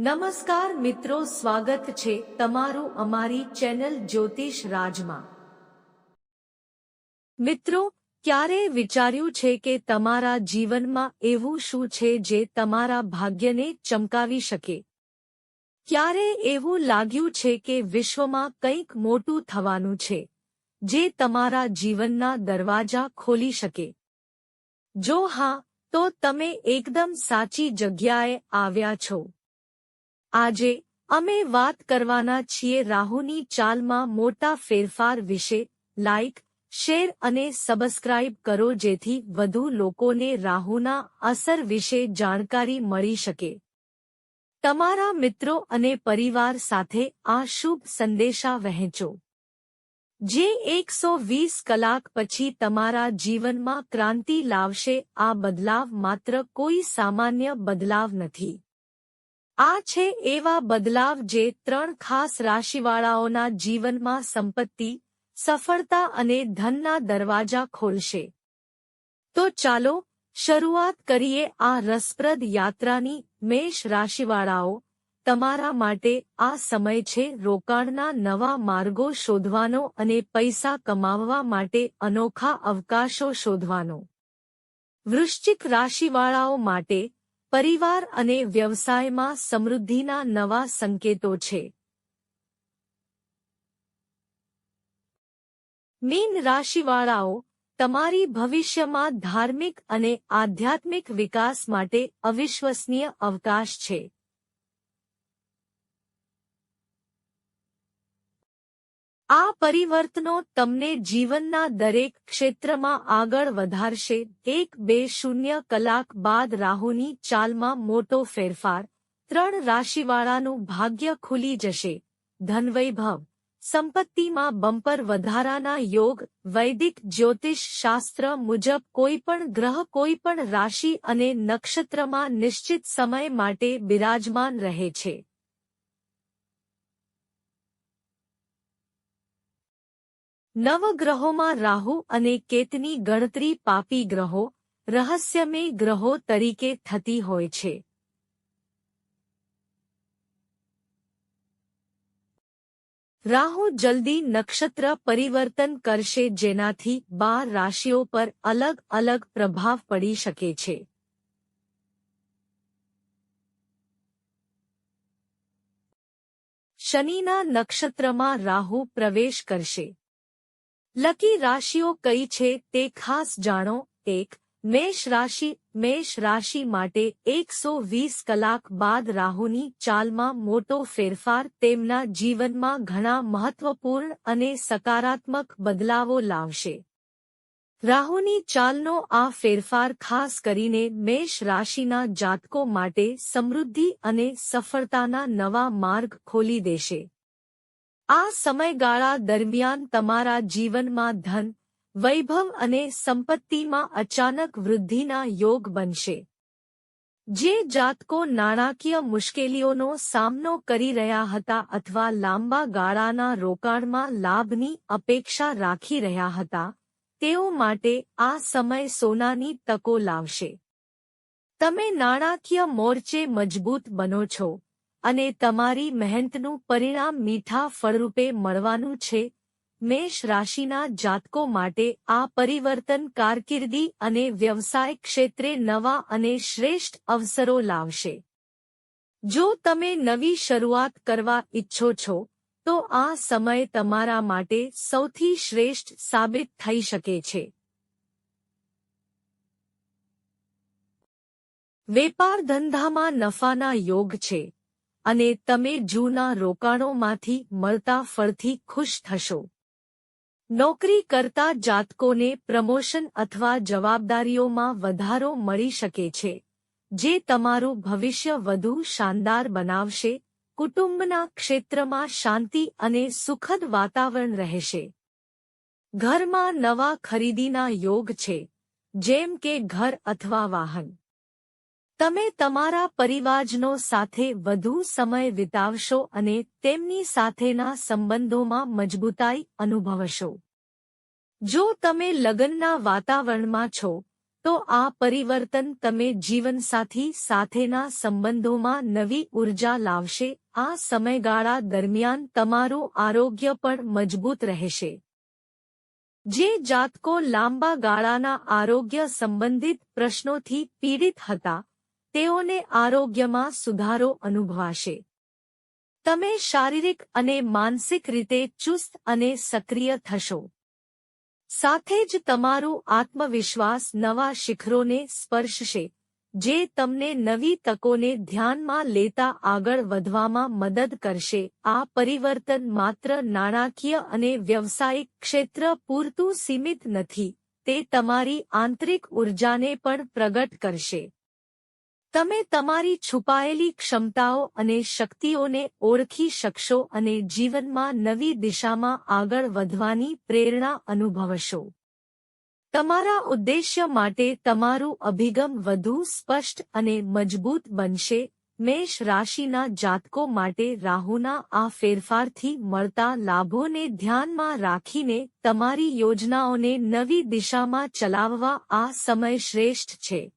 નમસ્કાર મિત્રો, સ્વાગત છે તમારું અમારી ચેનલ જ્યોતિષ રાજમાં. મિત્રો, ક્યારે વિચાર્યું છે કે તમારા જીવનમાં એવું શું છે જે તમારા ભાગ્યને ચમકાવી શકે? ક્યારે એવું લાગ્યું છે કે વિશ્વમાં કંઈક મોટું થવાનું છે, જે તમારા જીવનના દરવાજા ખોલી શકે? જો હા, તો તમે એકદમ સાચી જગ્યાએ આવ્યા છો. આજે અમે વાત કરવાના છીએ રાહુની ચાલમાં મોટા ફેરફાર વિશે. લાઇક શેર અને સબસ્ક્રાઇબ કરો જેથી વધુ લોકોને રાહુના અસર વિશે જાણકારી મળી શકે. તમારા મિત્રો અને પરિવાર સાથે આ શુભ સંદેશા વહેંચો. જે એકસો વીસ કલાક પછી તમારા જીવનમાં ક્રાંતિ લાવશે, આ બદલાવ માત્ર કોઈ સામાન્ય બદલાવ નથી. આ છે એવા બદલાવ જે ત્રણ ખાસ રાશિવાળાઓના જીવનમાં સંપત્તિ, સફળતા અને ધનના દરવાજા ખોલશે. તો ચાલો શરૂઆત કરીએ આ રસપ્રદ યાત્રાની મેષ રાશિવાળાઓ. તમારા માટે આ સમય છે રોકાણના નવા માર્ગો શોધવાનો અને પૈસા કમાવવા માટે અનોખા અવકાશો શોધવાનો. વૃશ્ચિક રાશિવાળાઓ માટે પરિવાર અને વ્યવસાયમાં સમૃદ્ધિના નવા સંકેતો છે. મીન રાશિવાળાઓ, તમારી ભવિષ્યમાં ધાર્મિક અને આધ્યાત્મિક વિકાસ માટે અવિશ્વસનીય અવકાશ છે. આ પરિવર્તનો તમને જીવનના દરેક ક્ષેત્રમાં આગળ વધારશે. એક બે શૂન્ય કલાક બાદ રાહુની ચાલમાં મોટો ફેરફાર. ત્રણ રાશિવાળાનું ભાગ્ય ખુલી જશે. ધનવૈભવ. સંપત્તિમાં બમ્પર વધારાના યોગ, વૈદિક જ્યોતિષ શાસ્ત્ર મુજબ કોઈપણ ગ્રહ, કોઈપણ રાશિ અને નક્ષત્રમાં નિશ્ચિત સમય માટે બિરાજમાન રહે છે. નવગ્રહોમાં રાહુ અને કેતની ગણતરી પાપી ગ્રહો રહસ્યમય ગ્રહો તરીકે થતી હોય છે. રાહુ જલ્દી નક્ષત્ર પરિવર્તન કરશે જેનાથી બાર રાશિઓ પર અલગ અલગ પ્રભાવ પડી શકે છે. શનિના નક્ષત્રમાં રાહુ પ્રવેશ કરશે. લકી રાશિઓ કઈ છે તે ખાસ જાણો. એક, મેષ રાશિ. મેષ રાશિ માટે એકસો વીસ કલાક બાદ રાહુની ચાલમાં મોટો ફેરફાર તેમના જીવનમાં ઘણા મહત્વપૂર્ણ અને સકારાત્મક બદલાવો લાવશે. રાહુની ચાલનો આ ફેરફાર ખાસ કરીને મેષ રાશિના જાતકો માટે સમૃદ્ધિ અને સફળતાના નવા માર્ગ ખોલી દેશે. આ સમયગાળા દરમિયાન તમારા જીવનમાં ધન, વૈભવ અને સંપત્તિમાં અચાનક વૃદ્ધિના યોગ બનશે. જે જાતકો નાણાકીય મુશ્કેલીઓનો સામનો કરી રહ્યા હતા અથવા લાંબા ગાળાના રોકાણમાં લાભની અપેક્ષા રાખી રહ્યા હતા, તેઓ માટે આ સમય સોનાની તકો લાવશે. તમે નાણાકીય મોરચે મજબૂત બનો છો. અને તમારી મહેનતનું પરિણામ મીઠા ફળરૂપે મળવાનું છે. મેષ રાશિના જાતકો માટે આ પરિવર્તન કારકિર્દી અને વ્યવસાય ક્ષેત્રે નવા અને શ્રેષ્ઠ અવસરો લાવશે. જો તમે નવી શરૂઆત કરવા ઈચ્છો છો, તો આ સમય તમારા માટે સૌથી શ્રેષ્ઠ સાબિત થઈ શકે છે. વેપાર ધંધામાં નફાના યોગ છે. અને તમે જૂના રોકાણોમાંથી મળતા ફળથી ખુશ થશો. નોકરી કરતા જાતકોને પ્રમોશન અથવા જવાબદારીઓમાં વધારો મળી શકે છે, જે તમારું ભવિષ્ય વધુ શાનદાર બનાવશે, કુટુંબના ક્ષેત્રમાં શાંતિ અને સુખદ વાતાવરણ રહેશે. ઘરમાં નવા ખરીદીના યોગ છે, જેમ કે ઘર અથવા વાહન. તમે તમારા પરિવારજનો સાથે વધુ સમય વિતાવશો અને તેમની સાથેના સંબંધોમાં મજબૂતાઈ અનુભવશો. જો તમે લગ્નના વાતાવરણમાં છો, તો આ પરિવર્તન તમે જીવનસાથી સાથેના સંબંધોમાં નવી ઊર્જા લાવશે. આ સમયગાળા દરમિયાન તમારું આરોગ્ય પણ મજબૂત રહેશે. જે જાતકો લાંબા ગાળાના આરોગ્ય સંબંધિત પ્રશ્નોથી પીડિત હતા તેઓને આરોગ્યમાં સુધારો અનુભવાશે. તમે શારીરિક અને માનસિક રીતે ચુસ્ત અને સક્રિય થશો. સાથે જ તમારું આત્મવિશ્વાસ નવા શિખરોને સ્પર્શશે, જે તમને નવી તકોને ધ્યાનમાં લેતા આગળ વધવામાં મદદ કરશે. આ પરિવર્તન માત્ર નાણાકીય અને વ્યવસાયિક ક્ષેત્ર પૂરતું સીમિત નથી, તે તમારી આંતરિક ઉર્જાને પણ પ્રગટ કરશે. તમે તમારી છુપાયેલી ક્ષમતાઓ અને શક્તિઓને ઓળખી શકશો અને જીવનમાં નવી દિશામાં આગળ વધવાની પ્રેરણા અનુભવશો. તમારા ઉદ્દેશ્ય માટે તમારું અભિગમ વધુ સ્પષ્ટ અને મજબૂત બનશે. મેષ રાશિના જાતકો માટે રાહુના આ ફેરફારથી મળતા લાભોને ધ્યાનમાં રાખીને તમારી યોજનાઓને નવી દિશામાં ચલાવવા આ સમય શ્રેષ્ઠ છે.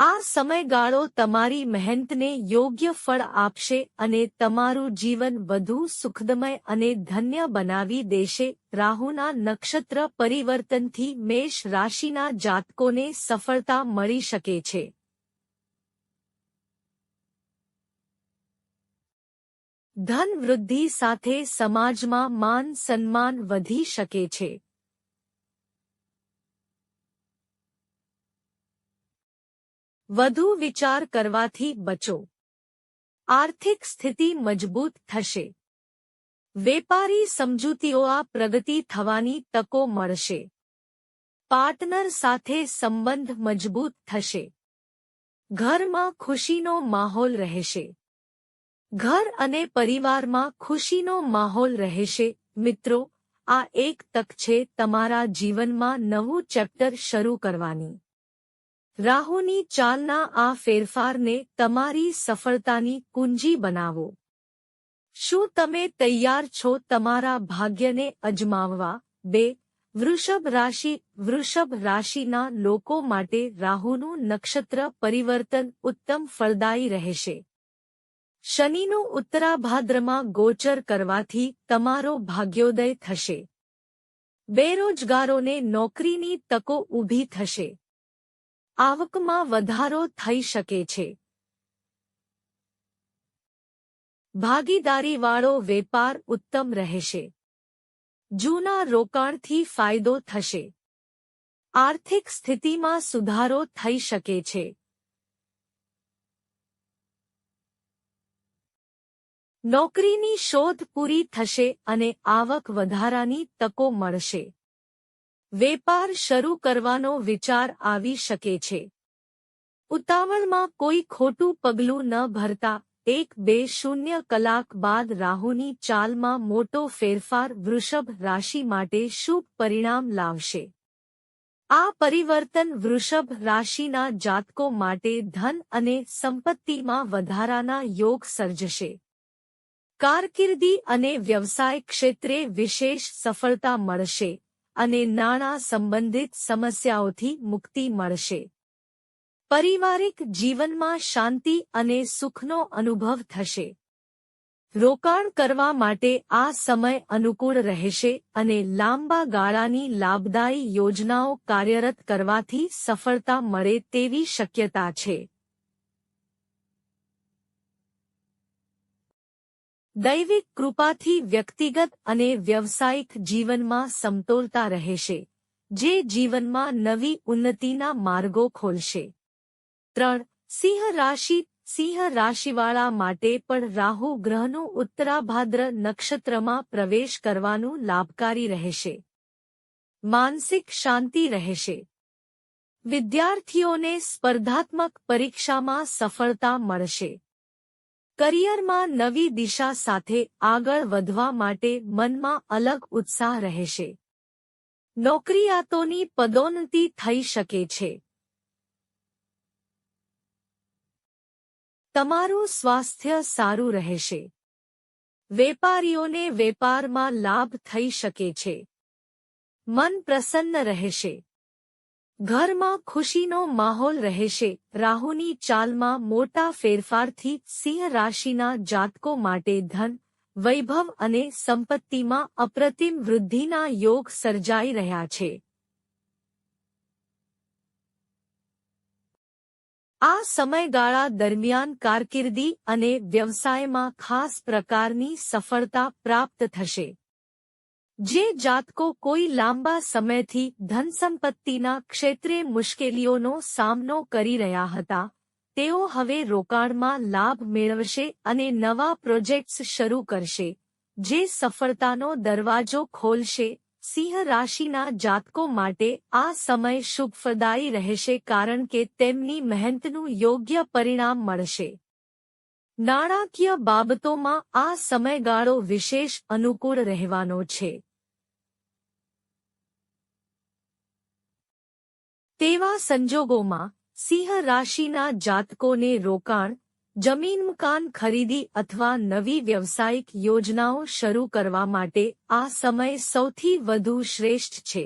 આ સમયગાળો તમારી મહેનતને યોગ્ય ફળ આપશે અને તમારું જીવન વધુ સુખદમય અને ધન્ય બનાવી દેશે. રાહુના નક્ષત્ર પરિવર્તનથી મેષ રાશિના જાતકોને સફળતા મળી શકે છે. ધન વૃદ્ધિ સાથે સમાજમાં માન સન્માન વધી શકે છે. વધુ વિચાર કરવાથી બચો. આર્થિક સ્થિતિ મજબૂત થશે. વેપારી સમજૂતીઓ આ પ્રગતિ થવાની તકો મળશે. પાર્ટનર સાથે સંબંધ મજબૂત થશે. ઘરમાં ખુશીનો માહોલ રહેશે. ઘર અને પરિવારમાં ખુશીનો માહોલ રહેશે. મિત્રો, આ એક તક છે તમારા જીવનમાં નવું ચેપ્ટર શરૂ કરવાની. રાહુની ચાલના આ ફેરફારને તમારી સફળતાની કુંજી બનાવો. શું તમે તૈયાર છો તમારા ભાગ્યને અજમાવવા? બે, વૃષભ રાશિ, વૃષભ રાશિના લોકો માટે રાહુનું નક્ષત્ર પરિવર્તન ઉત્તમ ફળદાયી રહેશે. શનિનું ઉત્તરાભાદ્રમાં ગોચર કરવાથી તમારો ભાગ્યોદય થશે. બેરોજગારોને નોકરીની તકો ઊભી થશે. આવકમાં વધારો થઈ શકે છે. ભાગીદારીવાળો વેપાર ઉત્તમ રહેશે. જૂના રોકાણથી ફાયદો થશે. આર્થિક સ્થિતિમાં સુધારો થઈ શકે છે. નોકરીની શોધ પૂરી થશે અને આવક વધારાની તકો મળશે. વેપાર શરૂ કરવાનો વિચાર આવી શકે છે. ઉતાવળમાં કોઈ ખોટું પગલું ન ભરતા એક બે શૂન્ય કલાક બાદ રાહુની ચાલમાં મોટો ફેરફાર વૃષભ રાશિ માટે શુભ પરિણામ લાવશે. આ પરિવર્તન વૃષભ રાશિના જાતકો માટે ધન અને સંપત્તિમાં વધારાના યોગ સર્જશે. કારકિર્દી અને વ્યવસાય ક્ષેત્રે વિશેષ સફળતા મળશે. અને નાણાં સંબંધિત સમસ્યાઓથી મુક્તિ મળશે. પારિવારિક જીવનમાં શાંતિ અને સુખનો અનુભવ થશે. રોકાણ કરવા માટે આ સમય અનુકૂળ રહેશે અને લાંબા ગાળાની લાભદાયી યોજનાઓ કાર્યરત કરવાથી સફળતા મળે તેવી શક્યતા છે. દૈવિક કૃપાથી વ્યક્તિગત અને વ્યવસાયિક જીવનમાં સમતોલતા રહેશે, જે જીવનમાં નવી ઉન્નતિના માર્ગો ખોલશે. ત્રણ, સિંહ રાશિ, સિંહ રાશિવાળા માટે પણ રાહુ ગ્રહનું ઉત્તરાભાદ્ર નક્ષત્રમાં પ્રવેશ કરવાનું લાભકારી રહેશે. માનસિક શાંતિ રહેશે. વિદ્યાર્થીઓને સ્પર્ધાત્મક પરીક્ષામાં સફળતા મળશે. કરિયરમાં નવી દિશા સાથે આગળ વધવા માટે મનમાં અલગ ઉત્સાહ રહેશે. નોકરીયાતોની પદોન્નતિ થઈ શકે છે. તમારું સ્વાસ્થ્ય સારું રહેશે. વેપારીઓને વેપારમાં લાભ થઈ શકે છે. મન પ્રસન્ન રહેશે. ઘરમાં ખુશીનો માહોલ રહેશે. રાહુની ચાલમાં મોટા ફેરફારથી સિંહ રાશિના જાતકો માટે ધન, વૈભવ અને સંપત્તિમાં અપ્રતિમ વૃદ્ધિના યોગ સર્જાઈ રહ્યા છે. આ સમયગાળા દરમિયાન કારકિર્દી અને વ્યવસાયમાં ખાસ પ્રકારની સફળતા પ્રાપ્ત થશે. જે જાતકો કોઈ લાંબા સમયથી ધનસંપત્તિના ક્ષેત્રે મુશ્કેલીઓનો સામનો કરી રહ્યા હતા, તેઓ હવે રોકાણમાં લાભ મેળવશે અને નવા પ્રોજેક્ટ્સ શરૂ કરશે, જે સફળતાનો દરવાજો ખોલશે. સિંહ રાશિના જાતકો માટે આ સમય શુભફદાયી રહેશે કારણ કે તેમની મહેનતનું યોગ્ય પરિણામ મળશે. નાણાકીય બાબતોમાં આ સમયગાળો વિશેષ અનુકૂળ રહેવાનો છે. તેવા સંજોગોમાં સિંહ રાશિના જાતકોને રોકાણ, જમીન મકાન ખરીદી અથવા નવી વ્યવસાયિક યોજનાઓ શરૂ કરવા માટે આ સમય સૌથી વધુ શ્રેષ્ઠ છે.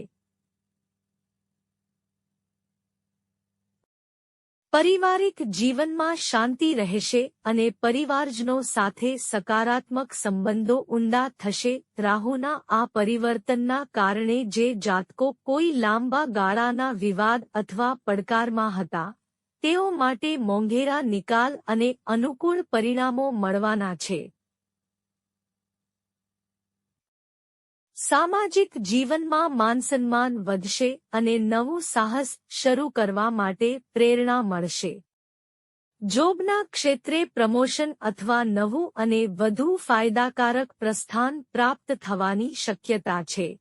પારિવારિક જીવનમાં શાંતિ રહેશે અને પરિવારજનો સાથે સકારાત્મક સંબંધો ઊંડા થશે. રાહુના આ પરિવર્તનના કારણે જે જાતકો કોઈ લાંબા ગાળાના વિવાદ અથવા પડકારમાં હતા, તેઓ માટે મોંઘેરા નિકાલ અને અનુકૂળ પરિણામો મળવાના છે. સામાજિક જીવનમાં માનસન્માન વધશે અને નવું સાહસ શરૂ કરવા માટે પ્રેરણા મળશે. જોબના ક્ષેત્રે પ્રમોશન અથવા નવું અને વધુ ફાયદાકારક પ્રસ્થાન પ્રાપ્ત થવાની શક્યતા છે.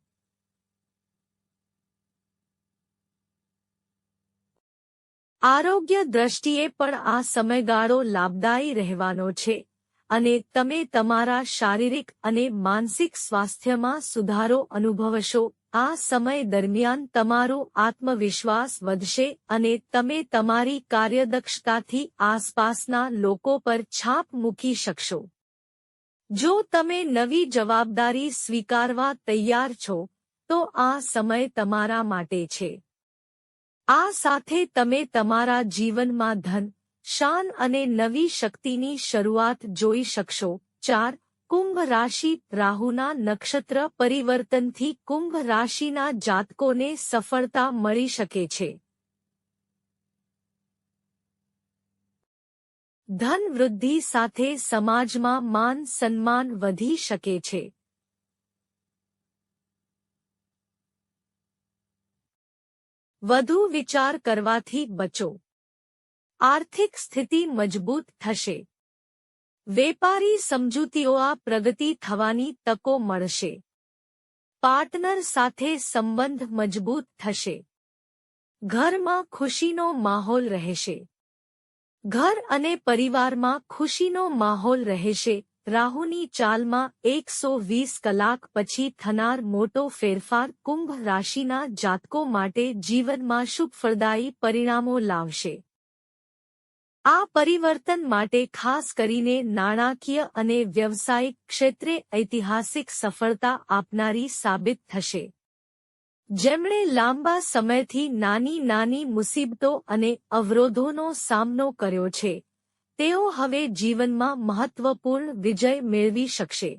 આરોગ્ય દ્રષ્ટિએ પણ આ સમયગાળો લાભદાયી રહેવાનો છે. અને તમે તમારા શારીરિક અને માનસિક સ્વાસ્થ્યમાં સુધારો અનુભવશો. આ સમય દરમિયાન તમારો આત્મવિશ્વાસ વધશે અને તમે તમારી કાર્યદક્ષતાથી આસપાસના લોકો પર છાપ મૂકી શકશો. જો તમે નવી જવાબદારી સ્વીકારવા તૈયાર છો, તો આ સમય તમારા માટે છે. આ સાથે તમે તમારા જીવનમાં ધન શાન અને નવી શક્તિની શરૂઆત જોઈ શકશો. ચાર, કુંભ રાશિ રાહુના નક્ષત્ર પરિવર્તનથી કુંભ રાશિના જાતકોને સફળતા મળી શકે છે. ધન વૃદ્ધિ સાથે સમાજમાં માન સન્માન વધી શકે છે. વધુ વિચાર કરવાથી બચો. આર્થિક સ્થિતિ મજબૂત થશે. વેપારી સમજૂતીઓ આ પ્રગતિ થવાની તકો મળશે. પાર્ટનર સાથે સંબંધ મજબૂત થશે. ઘરમાં ખુશીનો માહોલ રહેશે. ઘર અને પરિવારમાં ખુશીનો માહોલ રહેશે. રાહુની ચાલમાં એકસો વીસ કલાક પછી થનાર મોટો ફેરફાર કુંભ રાશિના જાતકો માટે જીવનમાં શુભફળદાયી પરિણામો લાવશે. આ પરિવર્તન માટે ખાસ કરીને નાણાકીય અને વ્યવસાયિક ક્ષેત્રે ઐતિહાસિક સફળતા આપનારી સાબિત થશે. જેમણે લાંબા સમયથી નાની નાની મુસીબતો અને અવરોધોનો સામનો કર્યો છે, તેઓ હવે જીવનમાં મહત્વપૂર્ણ વિજય મેળવી શકશે.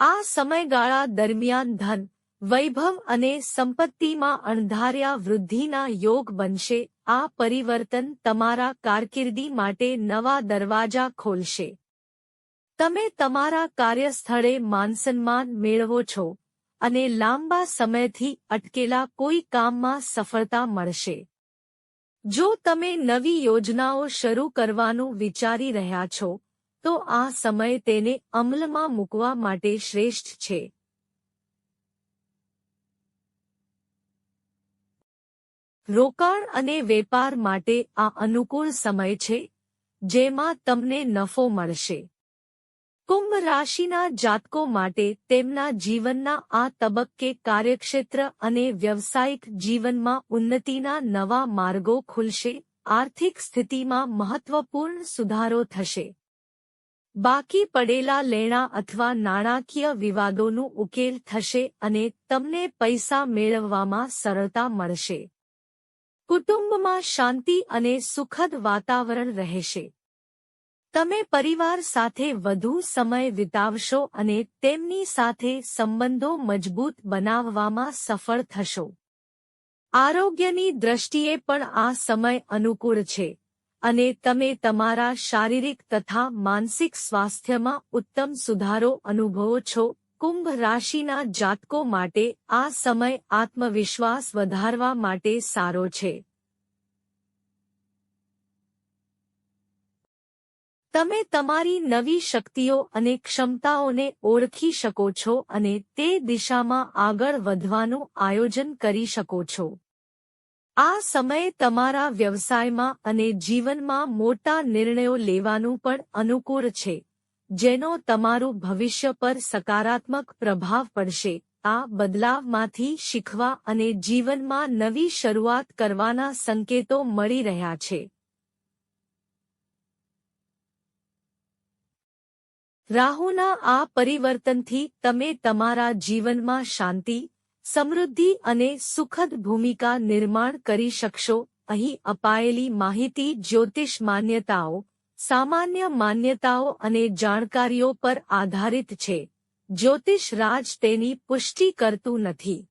આ સમયગાળા દરમિયાન ધન વૈભવ અને સંપત્તિમાં અણધાર્યા વૃદ્ધિના યોગ બનશે. આ પરિવર્તન તમારા કારકિર્દી માટે નવા દરવાજા ખોલશે. તમે તમારા કાર્યસ્થળે માનસન્માન મેળવો છો અને લાંબા સમયથી અટકેલા કોઈ કામમાં સફળતા મળશે. જો તમે નવી યોજનાઓ શરૂ કરવાનું વિચારી રહ્યા છો, તો આ સમય તેને અમલમાં મૂકવા માટે શ્રેષ્ઠ છે. રોકાણ અને વેપાર માટે આ અનુકૂળ સમય છે, જેમાં તમને નફો મળશે. કુંભ રાશિના જાતકો માટે તેમના જીવનના આ તબક્કે કાર્યક્ષેત્ર અને વ્યવસાયિક જીવનમાં ઉન્નતિના નવા માર્ગો ખુલશે, આર્થિક સ્થિતિમાં મહત્વપૂર્ણ સુધારો થશે. બાકી પડેલા લેણા અથવા નાણાકીય વિવાદોનું ઉકેલ થશે અને તમને પૈસા મેળવવામાં સરળતા મળશે. કુટુંબમાં શાંતિ અને સુખદ વાતાવરણ રહેશે. તમે પરિવાર સાથે વધુ સમય વિતાવશો અને તેમની સાથે સંબંધો મજબૂત બનાવવામાં સફળ થશો. આરોગ્યની દ્રષ્ટિએ પણ આ સમય અનુકૂળ છે અને તમે તમારા શારીરિક તથા માનસિક સ્વાસ્થ્યમાં ઉત્તમ સુધારો અનુભવો છો. કુંભ રાશિના જાતકો માટે આ સમય આત્મવિશ્વાસ વધારવા માટે સારો છે. તમે તમારી નવી શક્તિઓ અને ક્ષમતાઓને ઓળખી શકો છો અને તે દિશામાં આગળ વધવાનું આયોજન કરી શકો છો. આ સમયે તમારા વ્યવસાયમાં અને જીવનમાં મોટા નિર્ણયો લેવાનું પણ અનુકૂળ છે. જેનો તમારું ભવિષ્ય પર સકારાત્મક પ્રભાવ પડશે. આ બદલાવમાંથી શીખવા અને જીવનમાં નવી શરૂઆત કરવાના સંકેતો મળી રહ્યા છે. રાહુના આ પરિવર્તનથી તમે તમારા જીવનમાં શાંતિ, સમૃદ્ધિ અને સુખદ ભૂમિકા નિર્માણ કરી શકશો. અહીં અપાયેલી માહિતી જ્યોતિષ માન્યતાઓ સામાન્ય માન્યતાઓ અને જાણકારીઓ પર આધારિત છે. જ્યોતિષ રાજ તેની પુષ્ટિ કરતું નથી.